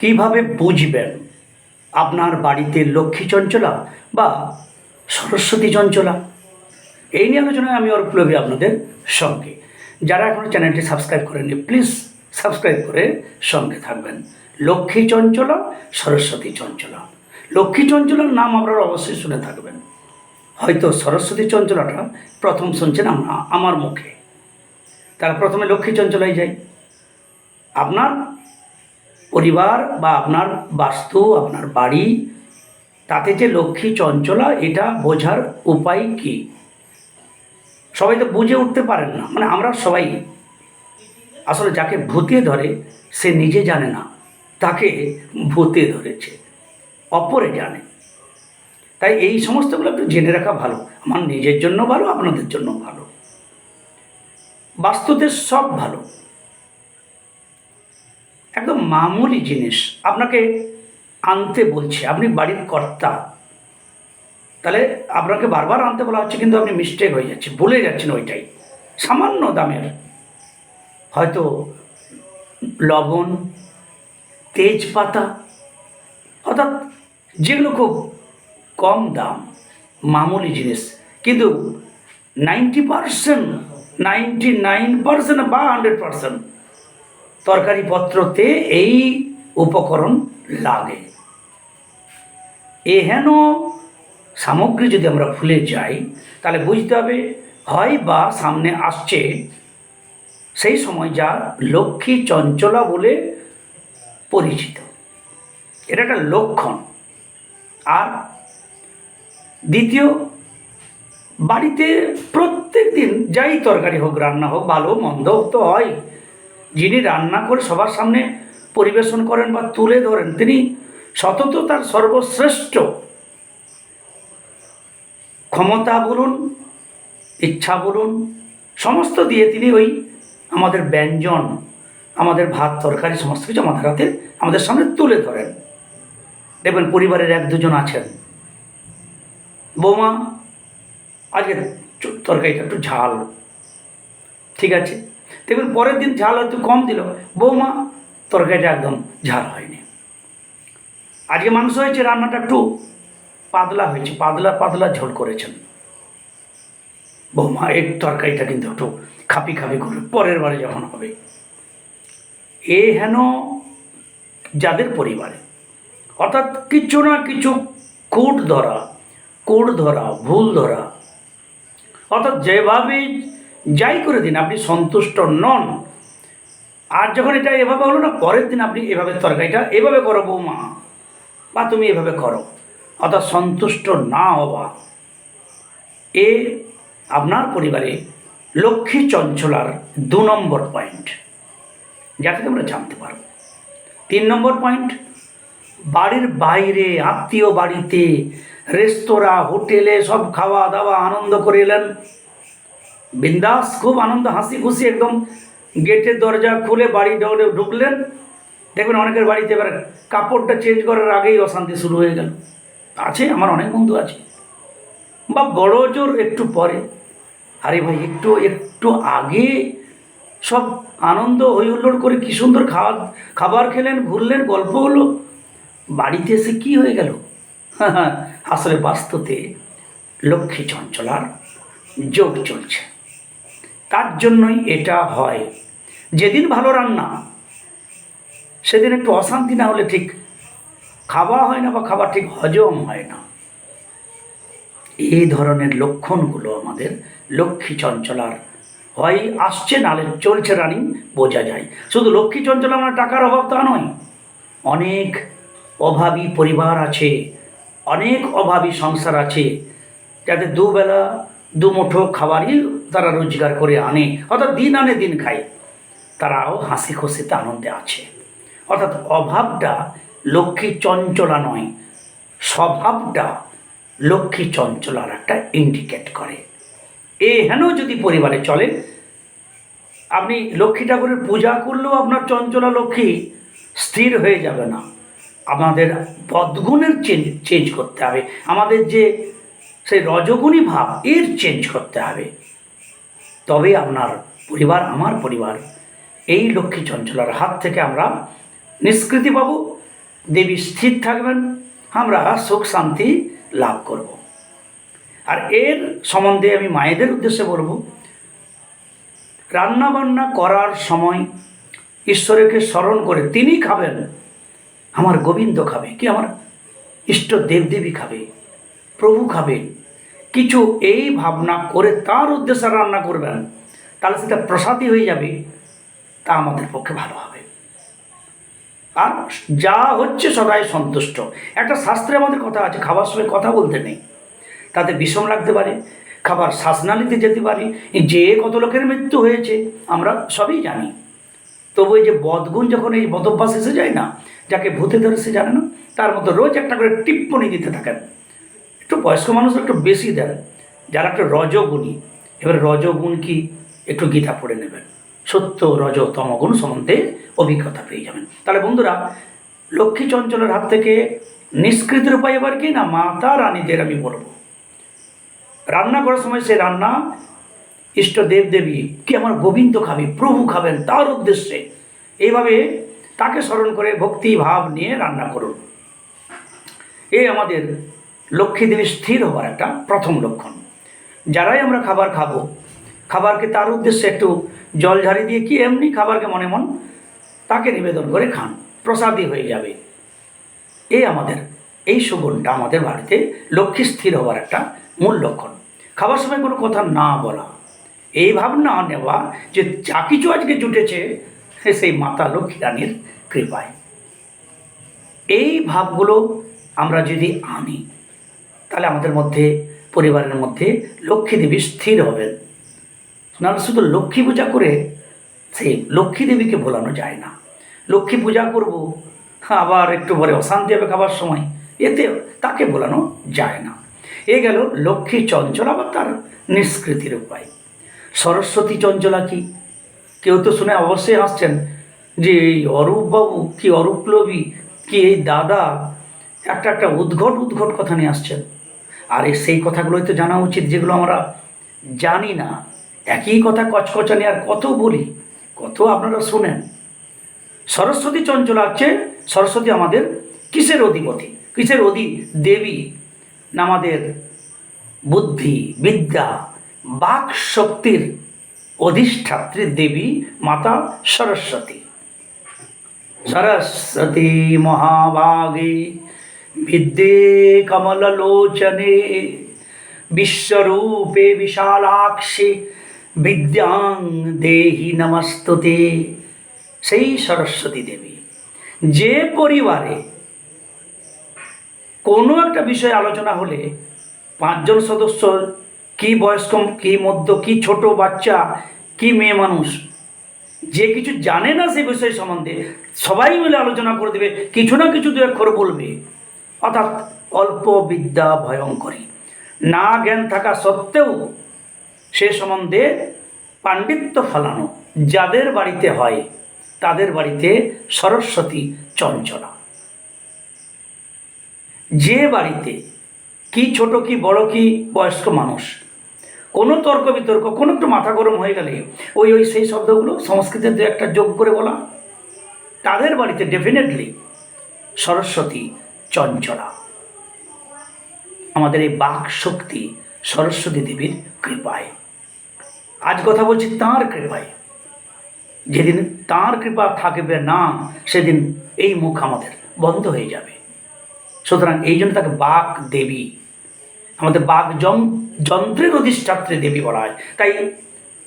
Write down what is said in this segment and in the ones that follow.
কীভাবে বুঝবেন আপনার বাড়িতে লক্ষ্মী চঞ্চলা বা সরস্বতী চঞ্চলা? এই নিয়ে আলোচনায় আমি অর্পলবী আপনাদের সঙ্গে। যারা এখনও চ্যানেলটি সাবস্ক্রাইব করেননি, প্লিজ সাবস্ক্রাইব করে সঙ্গে থাকবেন। লক্ষ্মী চঞ্চলা, সরস্বতী চঞ্চলা। লক্ষ্মী চঞ্চলার নাম আপনারা অবশ্যই শুনে থাকবেন। হয়তো সরস্বতী চঞ্চলাটা প্রথম শুনছেন আমরা আমার মুখে। তারা প্রথমে লক্ষ্মী চঞ্চলায় যাই আপনার পরিবার বা আপনার বাস্তু, আপনার বাড়ি, তাতে যে লক্ষ্মী চঞ্চলা, এটা বোঝার উপায় কি? সবাই তো বুঝে উঠতে পারেন না। মানে আমরা সবাই, আসলে যাকে ভূতে ধরে, সে নিজে জানে না, তাকে ভূতে ধরেছে, অপরে জানে। তাই এই সমস্তগুলো একটু জেনে রাখা ভালো। আমার নিজের জন্য ভালো, আপনাদের জন্য ভালো। বাস্তুতে সব ভালো। একদম মামুলি জিনিস। আপনাকে আনতে বলছে, আপনি বাড়ির কর্তা। তাহলে আপনাকে বারবার আনতে বলা হচ্ছে, কিন্তু আপনি মিস্টেক হয়ে যাচ্ছে ভুলে যাচ্ছেন ওইটাই। সামান্য দামের। হয়তো লবণ, তেজপাতা, অর্থাৎ যেগুলো খুব কম দাম, মামুলি জিনিস। কিন্তু ninety percent ninety nine percent বা হান্ড্রেড পারসেন্ট তরকারিপত্রতে এই উপকরণ লাগে। এহেন সামগ্রী যদি আমরা ভুলে যাই, তাহলে বুঝতে হবে, হয় বা সামনে আসছে সেই সময় যা লক্ষ্মী চঞ্চলা বলে পরিচিত। এটা একটা লক্ষণ। আর দ্বিতীয়, বাড়িতে প্রত্যেক দিন যাই তরকারি হোক, রান্না হোক, ভালো মন্দ তো হয় যিনি রান্না করে সবার সামনে পরিবেশন করেন বা তুলে ধরেন, তিনি সতত তার সর্বশ্রেষ্ঠ। ক্ষমতা বলুন, ইচ্ছা বলুন, সমস্ত দিয়ে তিনি ওই আমাদের ব্যঞ্জন, আমাদের ভাত, তরকারি, সমস্ত কিছু আমাদের হাতে, আমাদের সামনে তুলে ধরেন। দেখবেন পরিবারের এক দুজন আছেন। বৌমা, আজকে তরকারিটা একটু ঝাল। ঠিক আছে? দেখবেন পরের দিন ঝাল হয়তো কম দিল। বৌমা, তরকারিটা একদম ঝাল হয়নি। আজকে মাংস হয়েছে, রান্নাটা একটু পাতলা হয়েছে, পাতলা পাতলা ঝোল করেছেন। বৌমা, এই তরকারিটা কিন্তু একটু খাপি খাপি করবে পরের বারে যখন হবে। এ হেন যাদের পরিবারে। অর্থাৎ কিছু না কিছু কুট ধরা কুট ধরা, ভুল ধরা। অর্থাৎ যেভাবে যাই করে দিন, আপনি সন্তুষ্ট নন। আর যখন এটা এভাবে হলো না, পরের দিন আপনি এভাবে তরকারিটা এভাবে করো বৌমা, বা তুমি এভাবে করো। অর্থাৎ সন্তুষ্ট না হওয়া। এ আপনার পরিবারে লক্ষ্মী চঞ্চলার দু নম্বর পয়েন্ট যা তোমরা জানতে পারো তিন নম্বর পয়েন্ট, বাড়ির বাইরে, আত্মীয় বাড়িতে, রেস্তোরাঁ, হোটেলে সব খাওয়া দাওয়া আনন্দ করে এলেন। বিন্দাস, খুব আনন্দ, হাসি খুশি একদম। গেটের দরজা খুলে বাড়ি ঢুকলেন। দেখবেন অনেকের বাড়িতে এবার কাপড়টা চেঞ্জ করার আগেই অশান্তি শুরু হয়ে গেল। আছে, আমার অনেক বন্ধু আছে। বা বড় জোর একটু পরে। আরে ভাই, একটু একটু আগে সব আনন্দ, হই হুল্লোড় করে কী সুন্দর খাওয়া, খাবার খেলেন, ঘুরলেন, গল্প হলো। বাড়িতে এসে কি হয়ে গেল? আসলে বাস্তুতে লক্ষ্মী চঞ্চলার যোগ চলছে। তার জন্যই এটা হয়? যেদিন ভালো রান্না, সেদিন একটু অশান্তি না হলে ঠিক খাওয়া হয় না বা খাবার ঠিক হজম হয় না। এই ধরনের লক্ষণগুলো আমাদের লক্ষ্মী চঞ্চলার হয়, আসছে নালে চলছে রানিং, বোঝা যায়। শুধু লক্ষ্মী চঞ্চলা মানে টাকার অভাব তা নয়, অনেক অভাবী পরিবার আছে, অনেক অভাবী সংসার আছে যাতে দুবেলা দুমুঠো খাবারই তারা রোজগার করে আনে, অর্থাৎ দিন আনে, দিন খায়। তারাও হাসি খুশিতে আনন্দে আছে। অর্থাৎ অভাবটা লক্ষ্মী চঞ্চলা নয়, স্বভাবটা লক্ষ্মী চঞ্চলার একটা ইন্ডিকেট করে। এ হেন যদি পরিবারে চলে, আপনি লক্ষ্মী ঠাকুরের পূজা করলেও আপনার চঞ্চলা লক্ষ্মী স্থির হয়ে যাবে না। আমাদের পদগুণের চেঞ্জ চেঞ্জ করতে হবে। আমাদের যে সেই রজগুণী ভাব এর চেঞ্জ করতে হবে। তবে আপনার পরিবার, আমার পরিবার, এই লক্ষ্মী চঞ্চলার হাত থেকে আমরা নিষ্কৃতি পাবো, দেবী স্থির থাকবেন, আমরা সুখ শান্তি লাভ করব। আর এর সম্বন্ধে আমি মায়েদের উদ্দেশ্যে বলব, রান্নাবান্না করার সময় ঈশ্বরকে স্মরণ করে তিনি খাবেন, আমার গোবিন্দ খাবে, কি আমার ইষ্ট দেবদেবী খাবে প্রভু খাবেন। কিছু এই ভাবনা করে তার উদ্দেশ্যে রান্না করবেন, তাহলে সেটা প্রসাদী হয়ে যাবে, তা আমাদের পক্ষে ভালো হবে। আর যা হচ্ছে সবাই সন্তুষ্ট। একটা শাস্ত্রে আমাদের কথা আছে, খাবার সময় কথা বলতে নেই। তাতে বিষম লাগতে পারে, খাবার শ্বাসনালীতে যেতে পারে, যে কত লোকের মৃত্যু হয়েছে, আমরা সবই জানি। তবু এই যে বদগুণ যখন এই বদভ্যাস এসে যায় না, যাকে ভূতে ধরে সে জানে না, তার মতো রোজ একটা করে টিপ্পনি দিতে থাকেন। একটু বয়স্ক মানুষ একটু বেশি দেন। যারা একটু রজগুণী, এবার রজগুণ কি একটু গীতা পড়ে নেবেন। সত্য, রজ তমগুণ সম্বন্ধে অভিজ্ঞতা পেয়ে যাবেন। তাহলে বন্ধুরা, লক্ষ্মী চঞ্চলের হাত থেকে নিষ্কৃতির উপায় এবার কি না মাতা রানীদের আমি বলব। রান্না করার সময় সে রান্না ইষ্ট দেব দেবী কি আমার গোবিন্দ খাবে, প্রভু খাবেন তার উদ্দেশ্যে। এইভাবে তাকে স্মরণ করে ভক্তি ভাব নিয়ে রান্না করুন। এ আমাদের লক্ষ্মী দেবী স্থির হওয়ার একটা প্রথম লক্ষণ। যারাই আমরা খাবার খাব, খাবারকে তার উদ্দেশ্যে একটু জল ঝাড়ি দিয়ে কি এমনি খাবারকে মনে মন তাকে নিবেদন করে খান, প্রসাদই হয়ে যাবে। এই আমাদের, এই সুগুণটা আমাদের বাড়িতে লক্ষ্মী স্থির হওয়ার একটা মূল লক্ষণ। খাবার সময় কোনো কথা না বলা। এই ভাবনা নেওয়া যে যা কিছু আজকে জুটেছে সেই মাতা লক্ষ্মী রানীর কৃপায়। এই ভাবগুলো আমরা যদি আনি তাহলে আমাদের মধ্যে, পরিবারের মধ্যে লক্ষ্মী দেবী স্থির হবেন। নাহলে শুধু লক্ষ্মী পূজা করে সেই লক্ষ্মী দেবীকে ভোলানো যায় না। লক্ষ্মী পূজা করব, আবার একটু পরে অশান্তি হবে খাবার সময়, এতে তাকে ভোলানো যায় না। এ গেল লক্ষ্মী চঞ্চলা বা তার নিষ্কৃতির উপায়। সরস্বতী চঞ্চলা কি? কেউ তো শুনে অবশ্যই হাসছেন যে এই অরূপবাবু কি অরূপলবী কি এই দাদা, একটা একটা উদ্ঘট উদ্ঘট কথা নিয়ে আসছেন। আর সেই কথাগুলোই তো জানা উচিত যেগুলো আমরা জানি না। একই কথা কচকচানি আর কত বলি, কত আপনারা শুনেন। সরস্বতী চঞ্চল আছে, সরস্বতী আমাদের কিসের অধিপতি? কিসের অধি, দেবী? না আমাদের বুদ্ধি, বিদ্যা, বাক শক্তির অধিষ্ঠাত্রী দেবী মাতা সরস্বতী। সরস্বতী মহাভাগে বিদ্যে কমললোচনে বিশ্বরূপে বিশালাক্ষে বিদ্যাং দেহি নমস্তুতে। সেই সরস্বতী দেবী, যে পরিবারে কোনো একটা বিষয়ে আলোচনা হলে পাঁচজন সদস্য, কি বয়স্ক, কি মধ্য, কি ছোট বাচ্চা, কি মেয়ে মানুষ, যে কিছু জানে না সে বিষয় সম্বন্ধে সবাই মিলে আলোচনা করে দেবে, কিছু না কিছু দু অক্ষর বলবে। অর্থাৎ অল্প বিদ্যা ভয়ঙ্করী। না জ্ঞান থাকা সত্ত্বেও সে সম্বন্ধে পাণ্ডিত্য ফলানো যাদের বাড়িতে হয়, তাদের বাড়িতে সরস্বতী চঞ্চলা। যে বাড়িতে কি ছোট কি বড় কি বয়স্ক মানুষ, কোনো তর্ক বিতর্ক, কোনো একটু মাথা গরম হয়ে গেলে ওই ওই সেই শব্দগুলো সংস্কৃতের দু একটা যোগ করে বলা। তাদের বাড়িতে ডেফিনেটলি সরস্বতী চঞ্চলা। আমাদের এই বাক শক্তি সরস্বতী দেবীর কৃপায়। আজ কথা বলছি তাঁর কৃপায়। যেদিন তাঁর কৃপা থাকবে না, সেদিন এই মুখ আমাদের বন্ধ হয়ে যাবে। সুতরাং এই জন্য তাকে বাক দেবী, আমাদের বাক যন্ত্রের অধিষ্ঠাত্রী দেবী বলা হয়। তাই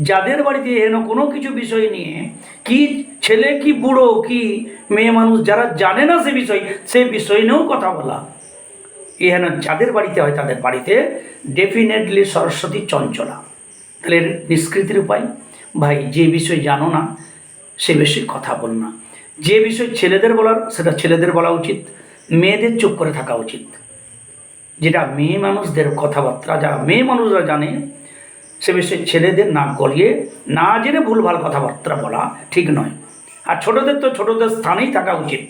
যাদের বাড়িতে এন কোনো কিছু বিষয় নিয়ে কি ছেলে কি বুড়ো কি মেয়ে মানুষ যারা জানে না সে বিষয় সে বিষয় নিয়েও কথা বলা। এহেন যাদের বাড়িতে হয় তাদের বাড়িতে ডেফিনেটলি সরস্বতী চঞ্চলা। তাহলে নিষ্কৃতির উপায়? ভাই, যে বিষয় জানো না, সে বিষয়ে কথা বল না। যে বিষয় ছেলেদের বলার, সেটা ছেলেদের বলা উচিত, মেয়েদের চুপ করে থাকা উচিত। যেটা মেয়ে মানুষদের কথাবার্তা, যারা মেয়ে মানুষরা জানে সে বিষয়ে ছেলেদের নাক গলিয়ে না জেনে ভুলভাল কথাবার্তা বলা ঠিক নয়। আর ছোটদের তো ছোটদের স্থানেই থাকা উচিত।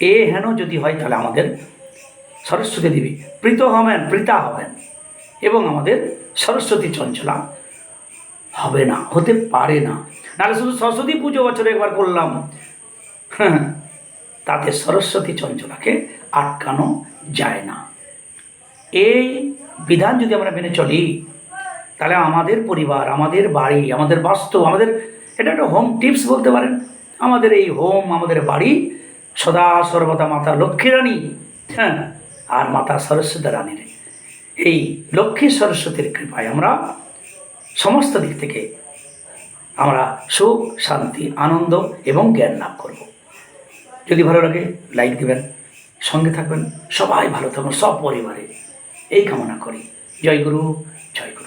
এ হেন যদি হয় তাহলে আমাদের সরস্বতী দেবী প্রীত হবেন, প্রীতা হবেন এবং আমাদের সরস্বতী চঞ্চলা হবে না, হতে পারে না। নাহলে শুধু সরস্বতী পুজো বছরে একবার করলাম। হ্যাঁ তাতে সরস্বতী চঞ্চলাকে আটকানো যায় না। এই বিধান যদি আমরা মেনে চলি তাহলে আমাদের পরিবার, আমাদের বাড়ি, আমাদের বাস্তব, আমাদের এটা একটা হোম টিপস বলতে পারেন। আমাদের এই হোম আমাদের বাড়ি সদা সর্বদা মাতা লক্ষ্মী রানী হ্যাঁ আর মাতা সরস্বতী রানীর। এই লক্ষ্মী সরস্বতীর কৃপায় আমরা সমস্ত দিক থেকে আমরা সুখ, শান্তি, আনন্দ এবং জ্ঞান লাভ করব। যদি ভালো লাগে লাইক দিবেন, সঙ্গে থাকবেন, সবাই ভালো থাকুন সব পরিবারে এই কামনা করি। জয় গুরু জয় গুরু।